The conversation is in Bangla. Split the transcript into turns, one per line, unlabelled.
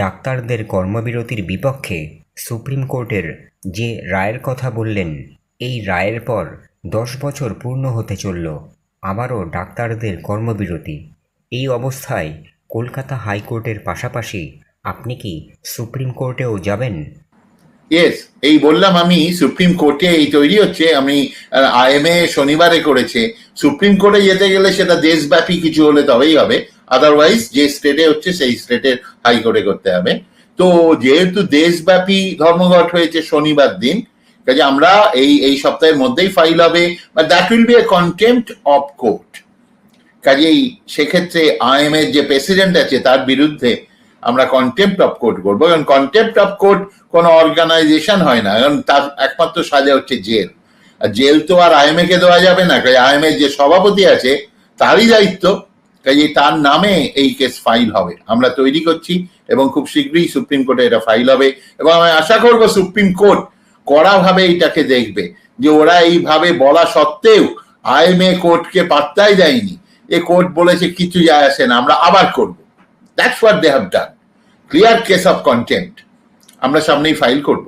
ডাক্তারদের কর্মবিরতির বিপক্ষে সুপ্রিম কোর্টের যে রায়ের কথা বললেন, এই রায়ের পর দশ বছর পূর্ণ হতে চলল আবারও ডাক্তারদের কর্মবিরতি। এই অবস্থায় কলকাতা হাইকোর্টের পাশাপাশি আপনি কি সুপ্রিম কোর্টেও যাবেন?
ইয়েস এই বললাম আমি, সুপ্রিম কোর্টে এই তৈরি হচ্ছে, আমি আইএমএ শনিবারে করেছে। সুপ্রিম কোর্টে যেতে গেলে সেটা দেশব্যাপী কিছু হলে তবেই হবে। আদারওয়াইজ যে স্টেটে হচ্ছে, সেই স্টেটের হাইকোর্টে করতে হবে। তো যেহেতু দেশব্যাপী ধর্মঘট হয়েছে শনিবার দিন, কাজে আমরা এই এই সপ্তাহের মধ্যেই ফাইল হবে বা that will be a contempt of court কাজেই সেক্ষেত্রে আইএম এর যে প্রেসিডেন্ট আছে, তার বিরুদ্ধে আমরা কন্টেম্পট অফ কোর্ট করব। কারণ কন্টেম্পট অফ কোর্ট কোনো অর্গানাইজেশন হয় না। কারণ তার একমাত্র সাজা হচ্ছে জেল। আর জেল তো আর আইএমএ কে দেওয়া যাবে না। কাজে আইএমএ যে সভাপতি আছে, তারই দায়িত্ব। কাজে তার নামে এই কেস ফাইল হবে। আমরা তৈরি করছি এবং খুব শীঘ্রই সুপ্রিম কোর্টে এটা ফাইল হবে এবং আমি আশা করব সুপ্রিম কোর্ট কড়াভাবে এইটাকে দেখবে যে ওরা এইভাবে বলা সত্ত্বেও আইএমএ কোর্টকে পাত্তাই দেয়নি। এ কোর্ট বলেছে কিছু যায় আসে না, আমরা আবার করব। That's what they have done clear case of content আমরা সামনেই ফাইল করব।